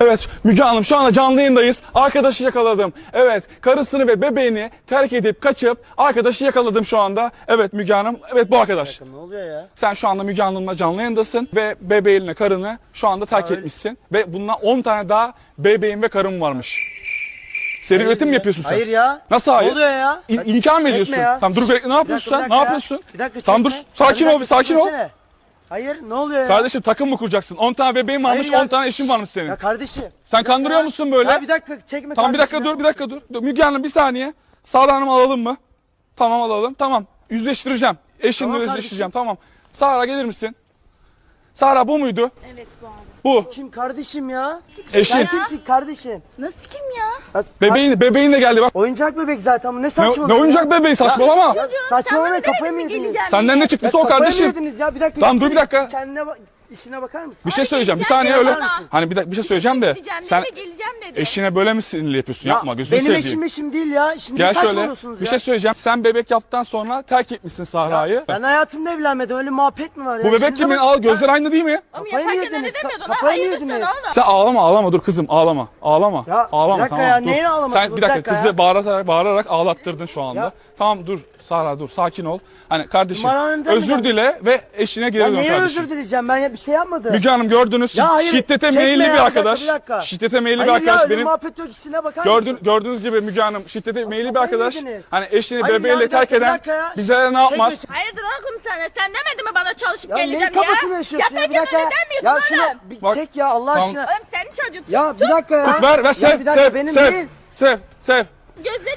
Evet Müge Hanım şu anda canlı yayındayız. Arkadaşı yakaladım. Evet karısını ve bebeğini terk edip kaçıp arkadaşı yakaladım şu anda. Evet Müge Hanım. Evet bu arkadaş. Ne oluyor ya? Sen şu anda Müge Hanım'la canlı yayındasın ve bebeğinle karını şu anda terk etmişsin. Ve bundan 10 tane daha bebeğin ve karın varmış. Seri üretim mi yapıyorsun sen? Hayır ya. Nasıl hayır? Ne oluyor ya? İ- inkar mı ediyorsun? ya. Tamam dur bekle ne Bir yapıyorsun dakika, sen? bir Ne dakika ya. yapıyorsun? Bir dakika Tamam dur çekme. sakin Ya ol bir bir sakin ol. çekmesene. Hayır ne oluyor ya? Kardeşim takım mı kuracaksın? 10 tane bebeğin varmış Hayır ya. 10 tane eşin varmış senin. Ya kardeşim. Sen kandırıyor musun böyle? Ya bir dakika çekme Tamam bir dakika kardeşim dur bir dakika dur. Dur, Müge Hanım bir saniye. Sağda Hanım alalım mı? Tamam alalım. Tamam. Yüzleştireceğim. Eşinle Tamam yüzleştireceğim. Tamam. Sahra gelir misin? Sahra bu muydu? Evet bu abi. Bu. ya. Kim kardeşim ya? Eşin. Sen kimsin kardeşim? Nasıl kim ya? Bak, Bebeğin, bebeğin de geldi bak. Oyuncak bebek zaten bu ne Ne, saçma. ne oyuncak bebeği saçmalama. Ya saçmalamayın Sen bana kafayı mı demedin yediniz? geleceğim Senden ne çıktıysa Ya o kafayı mı kardeşim. yediniz ya bir dakika. Tamam, dur bir dakika. Kendine bak. İşine bakar mısın? Bir şey söyleyeceğim. Bir saniye şimdi öyle. Hani bir, dakika- bir şey söyleyeceğim de. Gideceğim Sen geleceğim dedi. eşine böyle mi sinirli yapıyorsun? Yapma gözünü Benim seveyim. eşim eşim değil ya. Şimdi Gel şöyle. saçmalıyorsunuz Bir ya? şey söyleyeceğim. Sen bebek yaptıktan sonra terk etmişsin Sahra'yı. Ben hayatımda evlenmedim. Öyle muhabbet mi var ya? Bu bebek İşinize kimin? bak- Al gözler aynı değil mi? Oğlum Kafayı mı yaparken öyle yediniz? Ka- kafayı mı yediniz? oğlum. Sen ağlama ağlama dur kızım ağlama. Ağlama. Ya, ağlama bir dakika tamam ya, dur. neyin ağlaması Sen bu? bir Bir dakika, dakika kızı ya. bağırarak, bağırarak ağlattırdın şu anda. Ya. Tamam dur Sahra dur sakin ol. Hani kardeşim Numaranı özür dile ve eşine geri Ya dön neye kardeşim. özür dileyeceğim? Ben ya bir şey yapmadım. Müge Hanım gördünüz Ya hayır, şiddete çekme meyilli ya, bir dakika, arkadaş. bir dakika. Şiddete meyilli bir Hayır ya arkadaş öyle benim. muhabbet yok. İşine bakar Gördün, mısın? gördüğünüz gibi Müge Hanım şiddete meyilli bir arkadaş. yediniz. Hani eşini Hayır ya, bebeğiyle bir dakika, terk bir eden dakika ya. bize ne yapmaz? Çekme, Hayırdır oğlum sana? Sen demedin mi bana çalışıp Ya geleceğim neyin ya? kafasını yaşıyorsun ya? Bir dakika ya. demiyordun Ya oğlum. şunu bir Bak, çek ya Allah tamam. aşkına. Oğlum senin çocuk. Ya bir dakika ya. Ver ver Ya sev bir dakika, sev benim sev değil. sev sev. Gözleri mavi sen.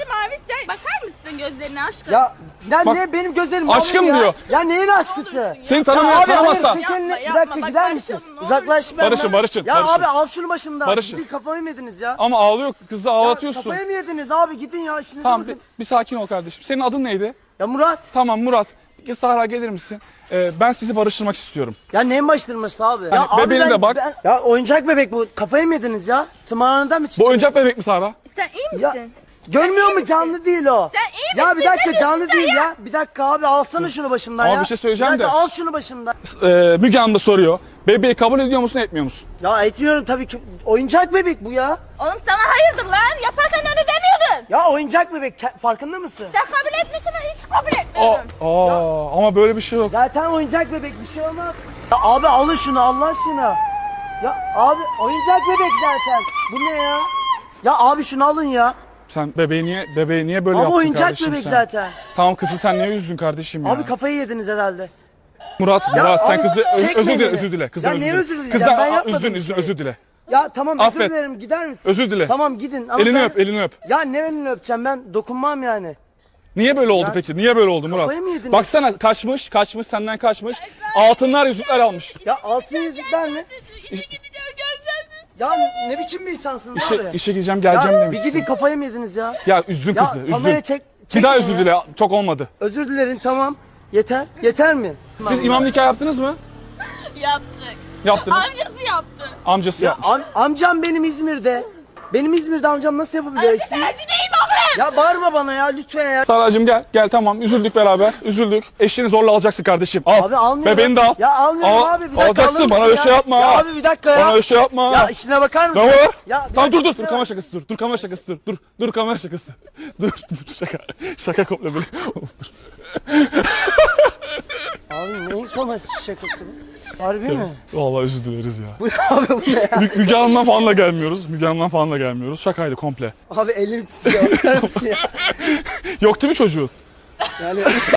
Mısın gözlerine aşkım? Ya ya Bak, ne benim gözlerim aşkım ya. diyor. Ya neyin aşkısı? Seni tanımıyor Ya abi tanımazsa. hayır elini. Yapma, Bir dakika Bak, gider misin? Uzaklaş benden. Barışın, barışın, Ya barışın. abi al şunu başımdan. Barışın. Gidin kafayı mı yediniz ya? Ama ağlıyor kızı Ya ağlatıyorsun. Kafayı mı yediniz abi gidin ya işinize Tamam bir, bir sakin ol kardeşim. Senin adın neydi? Ya Murat. Tamam Murat. Bir Sahra gelir misin? Ee, ben sizi barıştırmak istiyorum. Ya neyin baştırması abi? Hani ya abi bebeğine de bak. ya oyuncak bebek bu. Kafayı mı yediniz ya? Tımarhaneden mi Bu çıktınız? oyuncak bebek mi Sahra? Sen iyi Ya misin? Görmüyor mu canlı değil o? Sen iyi Ya misin? bir dakika Ne canlı diyorsun değil sen ya. Bir dakika abi alsana şunu başımdan Abi ya. bir şey söyleyeceğim bir dakika, de. al şunu başımdan. Ee, Müge Hanım da soruyor. Bebeği kabul ediyor musun etmiyor musun? Ya etmiyorum tabii ki. Oyuncak bebek bu ya. Oğlum sana hayırdır lan? Yaparken öyle demiyordun. Ya oyuncak bebek ke- farkında mısın? Sen kabul etmiyorsun ben hiç kabul Aa, etmiyorum. aa, ama böyle bir şey yok. Zaten oyuncak bebek bir şey olmaz. Ya abi alın şunu Allah aşkına. Ya abi oyuncak bebek zaten. Bu ne ya? Ya abi şunu alın ya. Sen bebeği niye bebeği niye böyle Ama yaptın oyuncak kardeşim bebek sen? zaten. Tamam kızı sen niye üzdün kardeşim ya? Abi kafayı yediniz herhalde. Murat, Ya Murat sen abi, kızı öz- çekme özür dile, beni. özür dile. Kızdan Ya özür niye dile. özür dileyeceğim? Kızdan Ben aa, yapmadım üzdün, bir üzdün, şey. özür dile. Ya tamam Affet. özür dilerim gider misin? Özür dile. Tamam gidin. Ama Elini ben- öp, elini öp. Ya ne elini öpeceğim ben dokunmam yani. Niye böyle oldu peki? Niye böyle oldu Murat? kafayı mı yediniz? Baksana kaçmış, kaçmış, senden kaçmış. Altınlar, yüzükler almış. Ya altın yüzükler mi? Geleceğim. Ya ne biçim bir insansınız İşe, abi? işe gideceğim, geleceğim ya, bir demişsin. gidin kafayı mı yediniz ya? Ya üzdün Ya kızı, üzdün. çek. Bir çekin daha ya. özür dile, çok olmadı. Özür dilerim tamam. Yeter. Yeter mi? Siz Tamam. imam nikah yaptınız mı? Yaptık. Yaptınız. Amcası yaptı. Amcası Ya yapmış. am- amcam benim İzmir'de. Benim İzmir'de amcam nasıl yapabiliyor işini? Tercih değil mi oğlum? Ya bağırma bana ya lütfen ya. Saracığım gel, gel tamam. Üzüldük beraber, üzüldük. Eşini zorla alacaksın kardeşim. Al. Abi almıyorum. Bebeğini de al. Ya almıyorum Al- abi bir dakika alacaksın, alır bana mısın öyle ya? şey yapma. Ya abi bir dakika ya. Bana öyle şey yapma. Ya işine bakar mısın? Ne var? Ya bir tamam dur dakika dur dur kamera şakası dur. Dur kamera şakası dur. Dur dur kamera şakası. dur dur şaka. Şaka komple böyle. Of, dur. Abi neyin kamerası şakası bu? Harbi mi? Vallahi özür dileriz ya. Bu abi bu ne ya? Mü- Müge Hanım'dan falan da gelmiyoruz. Müge Hanım'dan falan da gelmiyoruz. Şakaydı komple. Abi elim titriyor bakar mısın ya? Yok değil mi çocuğun? Yani